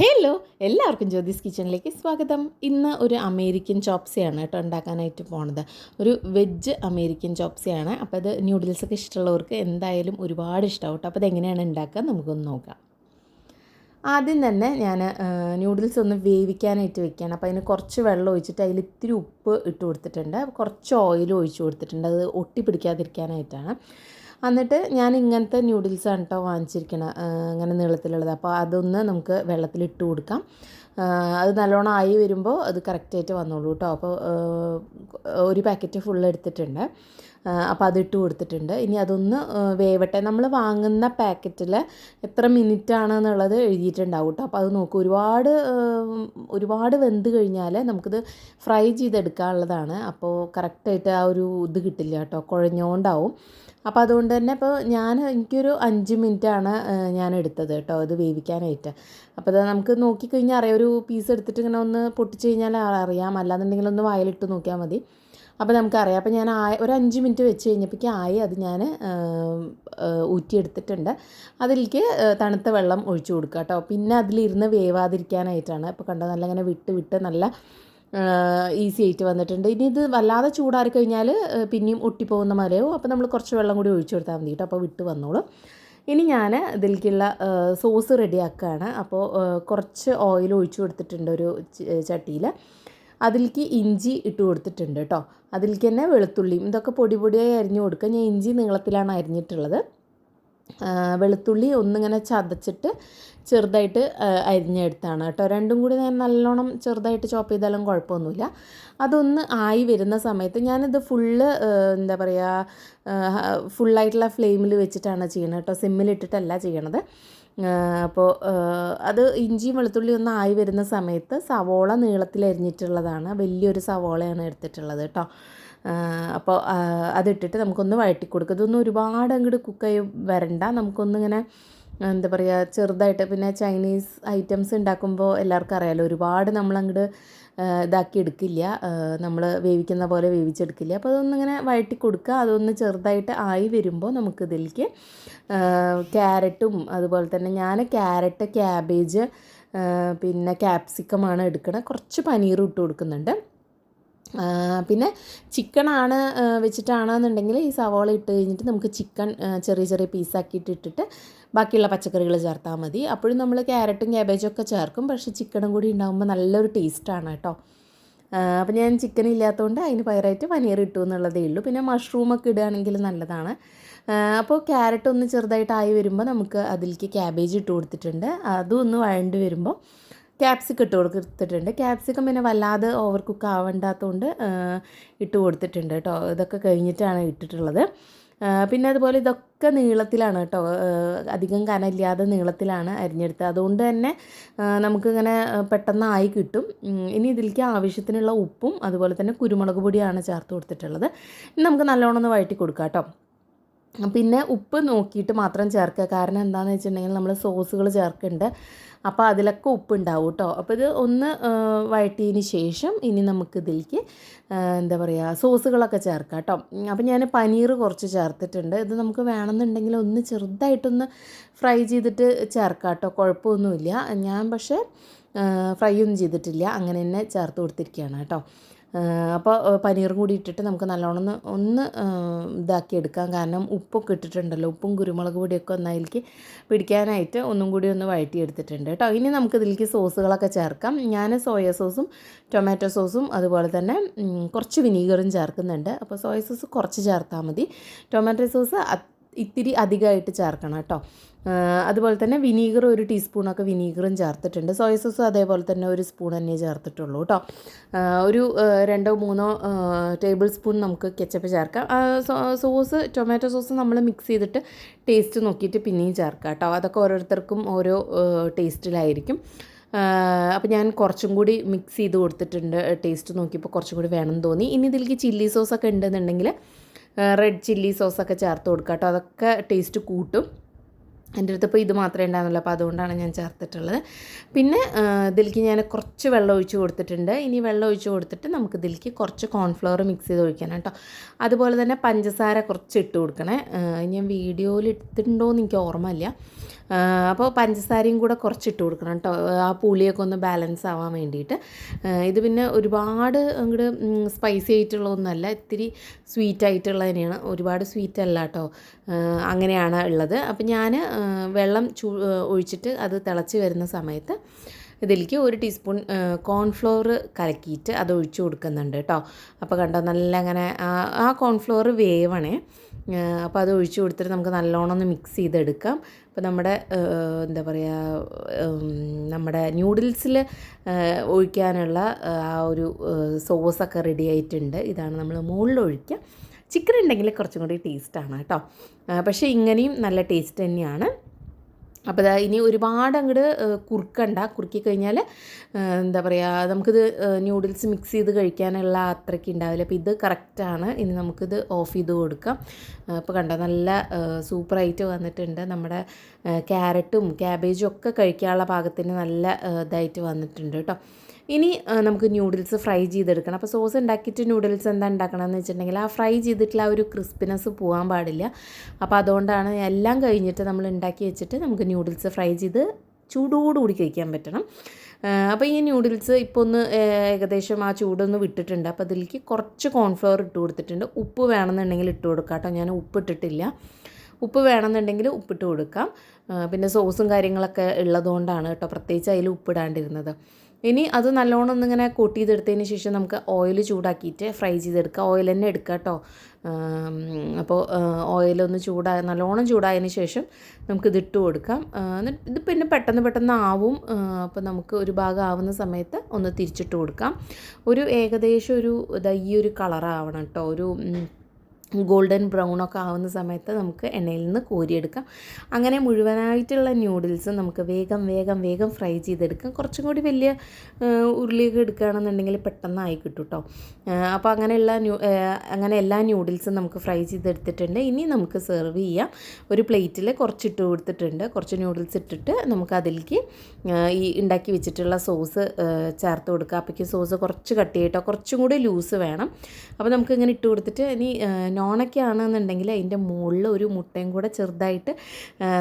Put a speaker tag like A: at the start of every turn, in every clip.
A: Hello എല്ലാവർക്കും ജ്യോതിസ് കിച്ചണിലേക്ക് സ്വാഗതം. ഇന്ന് ഒരു അമേരിക്കൻ ചോപ്സിയാണ് കേട്ടോ ഉണ്ടാക്കാനായിട്ട് പോണത്. ഒരു വെജ് അമേരിക്കൻ ചോപ്സിയാണ്. അപ്പോൾ അത് ന്യൂഡിൽസൊക്കെ ഇഷ്ടമുള്ളവർക്ക് എന്തായാലും ഒരുപാട് ഇഷ്ടമാവും കേട്ടോ. അപ്പോൾ അതെങ്ങനെയാണ് ഉണ്ടാക്കുക? നമുക്കൊന്ന് നോക്കാം. ആദ്യം തന്നെ ഞാൻ ന്യൂഡിൽസ് ഒന്ന് വേവിക്കാനായിട്ട് വെക്കുകയാണ്. അപ്പോൾ അതിന് കുറച്ച് വെള്ളം ഒഴിച്ചിട്ട് അതിൽ ഇത്തിരി ഉപ്പ് ഇട്ട് കൊടുത്തിട്ടുണ്ട്. കുറച്ച് ഓയിൽ ഒഴിച്ച് കൊടുത്തിട്ടുണ്ട്. അത് ഒട്ടി പിടിക്കാതിരിക്കാനായിട്ടാണ് എന്നിട്ട് ഞാൻ ഇങ്ങനത്തെ ന്യൂഡിൽസാണ് കേട്ടോ വാങ്ങിച്ചിരിക്കണത് അങ്ങനെ നീളത്തിലുള്ളത്. അപ്പോൾ അതൊന്ന് നമുക്ക് വെള്ളത്തിലിട്ട് കൊടുക്കാം. അത് നല്ലോണം ആയി വരുമ്പോൾ അത് കറക്റ്റായിട്ട് വന്നോളൂ കേട്ടോ അപ്പോൾ ഒരു പാക്കറ്റ് ഫുൾ എടുത്തിട്ടുണ്ട്. അപ്പോൾ അതിട്ട് കൊടുത്തിട്ടുണ്ട്. ഇനി അതൊന്ന് വേവട്ടെ. നമ്മൾ വാങ്ങുന്ന പാക്കറ്റിൽ എത്ര മിനിറ്റ് ആണെന്നുള്ളത് എഴുതിയിട്ടുണ്ടാവും കേട്ടോ അപ്പോൾ അത് നോക്കും. ഒരുപാട് ഒരുപാട് വെന്ത് കഴിഞ്ഞാൽ നമുക്കിത് ഫ്രൈ ചെയ്തെടുക്കാനുള്ളതാണ്. അപ്പോൾ കറക്റ്റായിട്ട് ആ ഒരു ഇത് കിട്ടില്ല കേട്ടോ കുഴഞ്ഞോണ്ടാവും. അപ്പോൾ അതുകൊണ്ട് തന്നെ ഇപ്പോൾ ഞാൻ എനിക്കൊരു അഞ്ച് മിനിറ്റാണ് ഞാൻ എടുത്തത് കേട്ടോ അത് വേവിക്കാനായിട്ട്. അപ്പോൾ അത് നമുക്ക് നോക്കിക്കഴിഞ്ഞാൽ അറിയാം. ഒരു പീസ് എടുത്തിട്ട് ഇങ്ങനെ ഒന്ന് പൊട്ടിച്ച് കഴിഞ്ഞാൽ അറിയാം. അല്ലാന്നുണ്ടെങ്കിൽ ഒന്ന് വായിലിട്ട് നോക്കിയാൽ മതി. അപ്പോൾ നമുക്കറിയാം. അപ്പോൾ ഞാൻ ആയ ഒരു അഞ്ച് മിനിറ്റ് വെച്ച് കഴിഞ്ഞപ്പോഴേക്കും ആയി അത് ഞാൻ ഊറ്റിയെടുത്തിട്ടുണ്ട്. അതിലേക്ക് തണുത്ത വെള്ളം ഒഴിച്ചു കൊടുക്കുക കേട്ടോ. പിന്നെ അതിലിരുന്ന് വേവാതിരിക്കാനായിട്ടാണ്. ഇപ്പോൾ കണ്ടോ നല്ല ഇങ്ങനെ വിട്ട് വിട്ട് നല്ല ഈസി ആയിട്ട് വന്നിട്ടുണ്ട്. ഇനി ഇത് വല്ലാതെ ചൂടാറി കഴിഞ്ഞാൽ പിന്നെയും ഒട്ടിപ്പോകുന്ന മലയാവും അപ്പോൾ നമ്മൾ കുറച്ച് വെള്ളം കൂടി ഒഴിച്ചു കൊടുത്താൽ മതി കേട്ടോ. അപ്പോൾ വിട്ട് വന്നോളും. ഇനി ഞാൻ ഇതിലേക്കുള്ള സോസ് റെഡിയാക്കുകയാണ്. അപ്പോൾ കുറച്ച് ഓയിൽ ഒഴിച്ചു കൊടുത്തിട്ടുണ്ട് ഒരു ചട്ടിയിൽ അതിലേക്ക് ഇഞ്ചി ഇട്ട് കൊടുത്തിട്ടുണ്ട് കേട്ടോ. അതിലേക്ക് തന്നെ വെളുത്തുള്ളിയും ഇതൊക്കെ പൊടി പൊടിയായി അരിഞ്ഞു കൊടുക്കുക. ഞാൻ ഇഞ്ചി നീളത്തിലാണ് അരിഞ്ഞിട്ടുള്ളത്. വെളുത്തുള്ളി ഒന്നിങ്ങനെ ചതച്ചിട്ട് ചെറുതായിട്ട് അരിഞ്ഞെടുത്താണ് കേട്ടോ. രണ്ടും കൂടി ഞാൻ നല്ലോണം ചെറുതായിട്ട് ചോപ്പ് ചെയ്താലും കുഴപ്പമൊന്നുമില്ല. അതൊന്ന് ആയി വരുന്ന സമയത്ത് ഞാനിത് ഫുള്ള് എന്താ പറയുക ഫുള്ളായിട്ടുള്ള ഫ്ലെയിമിൽ വെച്ചിട്ടാണ് ചെയ്യുന്നത് കേട്ടോ. സിമ്മിലിട്ടിട്ടല്ല ചെയ്യണത്. അപ്പോൾ അത് ഇഞ്ചിയും വെളുത്തുള്ളി ഒന്ന് ആയി വരുന്ന സമയത്ത് സവോള നീളത്തിൽ അരിഞ്ഞിട്ടുള്ളതാണ് വലിയൊരു സവോളയാണ് എടുത്തിട്ടുള്ളത് കേട്ടോ. അപ്പോൾ അതിട്ടിട്ട് നമുക്കൊന്ന് വഴറ്റി കൊടുക്കുക ഇതൊന്നും ഒരുപാട് അങ്ങോട്ട് കുക്കായി വരണ്ട. നമുക്കൊന്നിങ്ങനെ എന്താ പറയുക ചെറുതായിട്ട് പിന്നെ ചൈനീസ് ഐറ്റംസ് ഉണ്ടാക്കുമ്പോൾ എല്ലാവർക്കും അറിയാമല്ലോ ഒരുപാട് നമ്മളങ്ങോട്ട് ഇതാക്കി എടുക്കില്ല. നമ്മൾ വേവിക്കുന്ന പോലെ വേവിച്ചെടുക്കില്ല. അപ്പോൾ അതൊന്നിങ്ങനെ വഴറ്റി കൊടുക്കുക അതൊന്ന് ചെറുതായിട്ട് ആയി വരുമ്പോൾ നമുക്കിതിലേക്ക് ക്യാരറ്റും അതുപോലെ തന്നെ ഞാൻ ക്യാരറ്റ് ക്യാബേജ് പിന്നെ ക്യാപ്സിക്കമാണ് എടുക്കുന്നത് കുറച്ച് പനീർ ഇട്ട് കൊടുക്കുന്നുണ്ട് പിന്നെ ചിക്കനാണ് വെച്ചിട്ടാണെന്നുണ്ടെങ്കിൽ ഈ സവാള ഇട്ട് കഴിഞ്ഞിട്ട് നമുക്ക് ചിക്കൻ ചെറിയ ചെറിയ പീസാക്കിയിട്ട് ഇട്ടിട്ട് ബാക്കിയുള്ള പച്ചക്കറികൾ ചേർത്താൽ മതി. അപ്പോഴും നമ്മൾ ക്യാരറ്റും ക്യാബേജും ഒക്കെ ചേർക്കും. പക്ഷേ ചിക്കനും കൂടി ഉണ്ടാകുമ്പോൾ നല്ലൊരു ടേസ്റ്റാണ് കേട്ടോ. അപ്പോൾ ഞാൻ ചിക്കൻ ഇല്ലാത്തതുകൊണ്ട് അതിന് പകരമായിട്ട് പനീർ ഇട്ടു എന്നുള്ളതേ ഉള്ളൂ. പിന്നെ മഷ്റൂമൊക്കെ ഇടുകയാണെങ്കിൽ നല്ലതാണ്. അപ്പോൾ ക്യാരറ്റ് ഒന്ന് ചെറുതായിട്ടായി വരുമ്പോൾ നമുക്ക് അതിലേക്ക് ക്യാബേജ് ഇട്ട് കൊടുത്തിട്ടുണ്ട്. അതും ഒന്ന് വഴണ്ട് വരുമ്പോൾ ക്യാപ്സിക്കം ഇട്ട് കൊടുത്തിട്ടുണ്ട്. ക്യാപ്സിക്കം പിന്നെ വല്ലാതെ ഓവർ കുക്ക് ആവേണ്ടാത്തതുകൊണ്ട് ഇട്ട് കൊടുത്തിട്ടുണ്ട് കേട്ടോ ഇതൊക്കെ കഴിഞ്ഞിട്ടാണ് ഇട്ടിട്ടുള്ളത്. പിന്നെ അതുപോലെ ഇതൊക്കെ നീളത്തിലാണ് കേട്ടോ അധികം കനമില്ലാതെ നീളത്തിലാണ് അരിഞ്ഞെടുത്തത്. അതുകൊണ്ട് തന്നെ നമുക്കിങ്ങനെ പെട്ടെന്നായി കിട്ടും. ഇനി ഇതിലേക്ക് ആവശ്യത്തിനുള്ള ഉപ്പും അതുപോലെ തന്നെ കുരുമുളക് പൊടിയാണ് ചേർത്ത് കൊടുത്തിട്ടുള്ളത്. നമുക്ക് നല്ലോണം ഒന്ന് വഴറ്റി കൊടുക്കാം കേട്ടോ പിന്നെ ഉപ്പ് നോക്കിയിട്ട് മാത്രം ചേർക്കുക. കാരണം എന്താണെന്ന് വെച്ചിട്ടുണ്ടെങ്കിൽ നമ്മൾ സോസുകൾ ചേർക്കുന്നുണ്ട്. അപ്പോൾ അതിലൊക്കെ ഉപ്പ് ഉണ്ടാവും കേട്ടോ. അപ്പോൾ ഇത് ഒന്ന് വഴറ്റിയതിന് ശേഷം ഇനി നമുക്കിതിലേക്ക് എന്താ പറയുക സോസുകളൊക്കെ ചേർക്കാം കേട്ടോ. അപ്പോൾ ഞാൻ പനീർ കുറച്ച് ചേർത്തിട്ടുണ്ട്. ഇത് നമുക്ക് വേണമെന്നുണ്ടെങ്കിൽ ഒന്ന് ചെറുതായിട്ടൊന്ന് ഫ്രൈ ചെയ്തിട്ട് ചേർക്കാം കേട്ടോ. കുഴപ്പമൊന്നുമില്ല. ഞാൻ പക്ഷേ ഫ്രൈ ഒന്നും ചെയ്തിട്ടില്ല. അങ്ങനെ തന്നെ ചേർത്ത് കൊടുത്തിരിക്കുകയാണ് കേട്ടോ. അപ്പോൾ പനീർ കൂടി ഇട്ടിട്ട് നമുക്ക് നല്ലോണം ഒന്ന് ഒന്ന് ഇതാക്കി എടുക്കാം. കാരണം ഉപ്പൊക്കെ ഇട്ടിട്ടുണ്ടല്ലോ. ഉപ്പും കുരുമുളക് പൊടിയൊക്കെ ഒന്ന് അതിലേക്ക് പിടിക്കാനായിട്ട് ഒന്നും കൂടി ഒന്ന് വഴറ്റിയെടുത്തിട്ടുണ്ട് കേട്ടോ. ഇനി നമുക്ക് ഇതിലേക്ക് സോസുകളൊക്കെ ചേർക്കാം. ഞാൻ സോയ സോസും ടൊമാറ്റോ സോസും അതുപോലെ തന്നെ കുറച്ച് വിനീഗറും ചേർക്കുന്നുണ്ട്. അപ്പോൾ സോയ സോസ് കുറച്ച് ചേർത്താൽ മതി. ടൊമാറ്റോ സോസ് ഇത്തിരി അധികമായിട്ട് ചേർക്കണം കേട്ടോ. അതുപോലെ തന്നെ വിനീഗർ ഒരു ടീസ്പൂണൊക്കെ വിനീഗറും ചേർത്തിട്ടുണ്ട്. സോയ സോസും അതേപോലെ തന്നെ ഒരു സ്പൂൺ തന്നെ ചേർത്തിട്ടുള്ളൂ കേട്ടോ. ഒരു രണ്ടോ മൂന്നോ ടേബിൾ സ്പൂൺ നമുക്ക് കെച്ചപ്പ് ചേർക്കാം. സോസ് ടൊമാറ്റോ സോസ് നമ്മൾ മിക്സ് ചെയ്തിട്ട് ടേസ്റ്റ് നോക്കിയിട്ട് പിന്നെയും ചേർക്കാം കേട്ടോ. അതൊക്കെ ഓരോരുത്തർക്കും ഓരോ ടേസ്റ്റിലായിരിക്കും അപ്പോൾ ഞാൻ കുറച്ചും കൂടി മിക്സ് ചെയ്ത് കൊടുത്തിട്ടുണ്ട് ടേസ്റ്റ് നോക്കിയപ്പോൾ കുറച്ചും കൂടി വേണം തോന്നി. ഇനി ഇതിലേക്ക് ചില്ലി സോസൊക്കെ ഉണ്ടെന്നുണ്ടെങ്കിൽ റെഡ് ചില്ലി സോസൊക്കെ ചേർത്ത് കൊടുക്കുക കേട്ടോ അതൊക്കെ ടേസ്റ്റ് കൂട്ടും. എന്റെ അടുത്ത് ഇപ്പോൾ ഇത് മാത്രമേ ഉണ്ടായിരുന്നുള്ളൂ. അപ്പോൾ അതുകൊണ്ടാണ് ഞാൻ ചേർത്തിട്ടുള്ളത്. പിന്നെ ഇതിലേക്ക് ഞാൻ കുറച്ച് വെള്ളം ഒഴിച്ച് കൊടുത്തിട്ടുണ്ട്. ഇനി വെള്ളം ഒഴിച്ച് കൊടുത്തിട്ട് നമുക്ക് ഇതിലേക്ക് കുറച്ച് കോൺഫ്ലവർ മിക്സ് ചെയ്ത് ഒഴിക്കണം കേട്ടോ. അതുപോലെ തന്നെ പഞ്ചസാര കുറച്ച് ഇട്ട് കൊടുക്കണേ. ഞാൻ വീഡിയോയിൽ ഇട്ടിട്ടുണ്ടോ എന്ന് എനിക്ക് ഓർമ്മയില്ല. അപ്പോൾ പഞ്ചസാരയും കൂടെ കുറച്ച് ഇട്ട് കൊടുക്കണം കേട്ടോ. ആ പുളിയൊക്കെ ഒന്ന് ബാലൻസ് ആവാൻ വേണ്ടിയിട്ട്. ഇത് പിന്നെ ഒരുപാട് അങ്ങോട്ട് സ്പൈസി ആയിട്ടുള്ള ഒന്നല്ല ഇത്തിരി സ്വീറ്റ് ആയിട്ടുള്ള തന്നെയാണ്. ഒരുപാട് സ്വീറ്റ് അല്ല കേട്ടോ. അങ്ങനെയാണ് ഉള്ളത്. അപ്പോൾ ഞാൻ വെള്ളം ചൂ ഒഴിച്ചിട്ട് അത് തിളച്ച് വരുന്ന സമയത്ത് ഇതിലേക്ക് ഒരു ടീസ്പൂൺ കോൺഫ്ലോർ കലക്കിയിട്ട് അത് ഒഴിച്ച് കൊടുക്കുന്നുണ്ട് കേട്ടോ. അപ്പോൾ കണ്ടോ നല്ല അങ്ങനെ ആ- കോൺഫ്ലോർ വേവണേ. അപ്പോൾ അത് ഒഴിച്ച് കൊടുത്തിട്ട് നമുക്ക് നല്ലോണം ഒന്ന് മിക്സ് ചെയ്തെടുക്കാം. അപ്പോൾ നമ്മുടെ എന്താ പറയുക നമ്മുടെ ന്യൂഡിൽസിൽ ഒഴിക്കാനുള്ള ആ ഒരു സോസൊക്കെ റെഡി ആയിട്ടുണ്ട്. ഇതാണ് നമ്മൾ മുകളിൽ ഒഴിക്കുക. ചിക്കൻ ഉണ്ടെങ്കിൽ കുറച്ചും കൂടി ടേസ്റ്റാണ് കേട്ടോ. പക്ഷേ ഇങ്ങനെയും നല്ല ടേസ്റ്റ് തന്നെയാണ്. അപ്പോൾ അതാ ഇനി ഒരുപാട് അങ്ങോട്ട് കുറുക്കണ്ട. കുറുക്കി കഴിഞ്ഞാൽ എന്താ പറയുക നമുക്കിത് ന്യൂഡിൽസ് മിക്സ് ചെയ്ത് കഴിക്കാനുള്ള അത്രയ്ക്ക് ഉണ്ടാവില്ല. അപ്പോൾ ഇത് കറക്റ്റാണ്. ഇനി നമുക്കിത് ഓഫ് ചെയ്ത് കൊടുക്കാം. അപ്പോൾ കണ്ടോ നല്ല സൂപ്പറായിട്ട് വന്നിട്ടുണ്ട്. നമ്മുടെ ക്യാരറ്റും ക്യാബേജും ഒക്കെ കഴിക്കാനുള്ള പാകത്തിന് നല്ല ഇതായിട്ട് വന്നിട്ടുണ്ട് കേട്ടോ. ഇനി നമുക്ക് ന്യൂഡിൽസ് ഫ്രൈ ചെയ്തെടുക്കണം. അപ്പോൾ സോസ് ഉണ്ടാക്കിയിട്ട് ന്യൂഡിൽസ് എന്താ ഉണ്ടാക്കണമെന്ന് വെച്ചിട്ടുണ്ടെങ്കിൽ ആ ഫ്രൈ ചെയ്തിട്ടുള്ള ആ ഒരു ക്രിസ്പിനെസ് പോകാൻ പാടില്ല. അപ്പോൾ അതുകൊണ്ടാണ് എല്ലാം കഴിഞ്ഞിട്ട് നമ്മൾ ഉണ്ടാക്കി വെച്ചിട്ട് നമുക്ക് ന്യൂഡിൽസ് ഫ്രൈ ചെയ്ത് ചൂടോടുകൂടി കഴിക്കാൻ പറ്റണം. അപ്പോൾ ഈ ന്യൂഡിൽസ് ഇപ്പോൾ ഒന്ന് ഏകദേശം ആ ചൂടൊന്ന് വിട്ടിട്ടുണ്ട്. അപ്പോൾ അതിലേക്ക് കുറച്ച് കോൺഫ്ലവർ ഇട്ട് കൊടുത്തിട്ടുണ്ട്. ഉപ്പ് വേണമെന്നുണ്ടെങ്കിൽ ഇട്ട് കൊടുക്കാം കേട്ടോ. ഞാൻ ഉപ്പ് ഇട്ടിട്ടില്ല. ഉപ്പ് വേണമെന്നുണ്ടെങ്കിൽ ഉപ്പിട്ട് കൊടുക്കാം. പിന്നെ സോസും കാര്യങ്ങളൊക്കെ ഉള്ളതുകൊണ്ടാണ് കേട്ടോ. പ്രത്യേകിച്ച് അതിൽ ഉപ്പിടാണ്ടിരുന്നത് ഇനി അത് നല്ലോണം ഒന്നിങ്ങനെ കൂട്ടി ചെയ്തെടുത്തതിന് ശേഷം നമുക്ക് ഓയിൽ ചൂടാക്കിയിട്ട് ഫ്രൈ ചെയ്തെടുക്കുക ഓയിൽ തന്നെ എടുക്കുക കേട്ടോ. അപ്പോൾ ഓയിലൊന്ന് ചൂടായ നല്ലോണം ചൂടായതിന് ശേഷം നമുക്കിത് ഇട്ട് കൊടുക്കാം. ഇത് പിന്നെ പെട്ടെന്ന് പെട്ടെന്ന് ആവും. അപ്പോൾ നമുക്ക് ഒരു ഭാഗം ആവുന്ന സമയത്ത് ഒന്ന് തിരിച്ചിട്ട് കൊടുക്കാം. ഒരു ഏകദേശം ഒരു ഈ ഒരു കളറാവണം കേട്ടോ. ഒരു ഗോൾഡൻ ബ്രൗൺ ഒക്കെ ആവുന്ന സമയത്ത് നമുക്ക് എണ്ണയിൽ നിന്ന് കോരിയെടുക്കാം. അങ്ങനെ മുഴുവനായിട്ടുള്ള ന്യൂഡിൽസ് നമുക്ക് വേഗം വേഗം വേഗം ഫ്രൈ ചെയ്തെടുക്കാം. കുറച്ചും കൂടി വലിയ ഉരുളിയൊക്കെ എടുക്കുകയാണെന്നുണ്ടെങ്കിൽ പെട്ടെന്ന് ആയി കിട്ടും കേട്ടോ അപ്പോൾ അങ്ങനെയുള്ള ന്യൂ അങ്ങനെ എല്ലാ ന്യൂഡിൽസും നമുക്ക് ഫ്രൈ ചെയ്തെടുത്തിട്ടുണ്ട്. ഇനി നമുക്ക് സെർവ് ചെയ്യാം. ഒരു പ്ലേറ്റിൽ കുറച്ചിട്ട് കൊടുത്തിട്ടുണ്ട്. കുറച്ച് ന്യൂഡിൽസ് ഇട്ടിട്ട് നമുക്ക് അതിലേക്ക് ഈ ഉണ്ടാക്കി വെച്ചിട്ടുള്ള സോസ് ചേർത്ത് കൊടുക്കുക അപ്പോഴേക്കും സോസ് കുറച്ച് കട്ട് ചെയ്യട്ടോ കുറച്ചും കൂടി ലൂസ് വേണം. അപ്പോൾ നമുക്ക് ഇങ്ങനെ ഇട്ട് കൊടുത്തിട്ട് ഇനി നോണൊക്കെ ആണെന്നുണ്ടെങ്കിൽ അതിന്റെ മുകളിൽ ഒരു മുട്ടയും കൂടെ ചെറുതായിട്ട്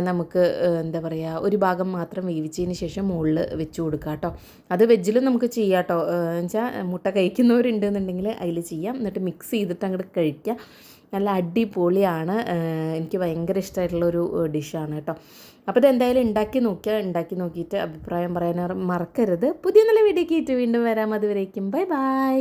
A: നമുക്ക് എന്താ പറയുക ഒരു ഭാഗം മാത്രം വേവിച്ചതിന് ശേഷം മുകളിൽ വെച്ച് കൊടുക്കുക കേട്ടോ. അത് വെജിലും നമുക്ക് ചെയ്യാം കേട്ടോ. വെച്ചാൽ മുട്ട കഴിക്കുന്നവരുണ്ട് എന്നുണ്ടെങ്കിൽ അതിൽ ചെയ്യാം. എന്നിട്ട് മിക്സ് ചെയ്തിട്ട് അങ്ങോട്ട് കഴിക്കുക. നല്ല അടിപൊളിയാണ്. എനിക്ക് ഭയങ്കര ഇഷ്ടമായിട്ടുള്ളൊരു ഡിഷാണ് കേട്ടോ. അപ്പോൾ ഇതെന്തായാലും ഉണ്ടാക്കി നോക്കുക ഉണ്ടാക്കി നോക്കിയിട്ട് അഭിപ്രായം പറയാൻ മറക്കരുത്. പുതിയ നല്ല വീഡിയോ കേട്ട് വീണ്ടും വരാം. അതുവരേക്കും ബൈ ബൈ.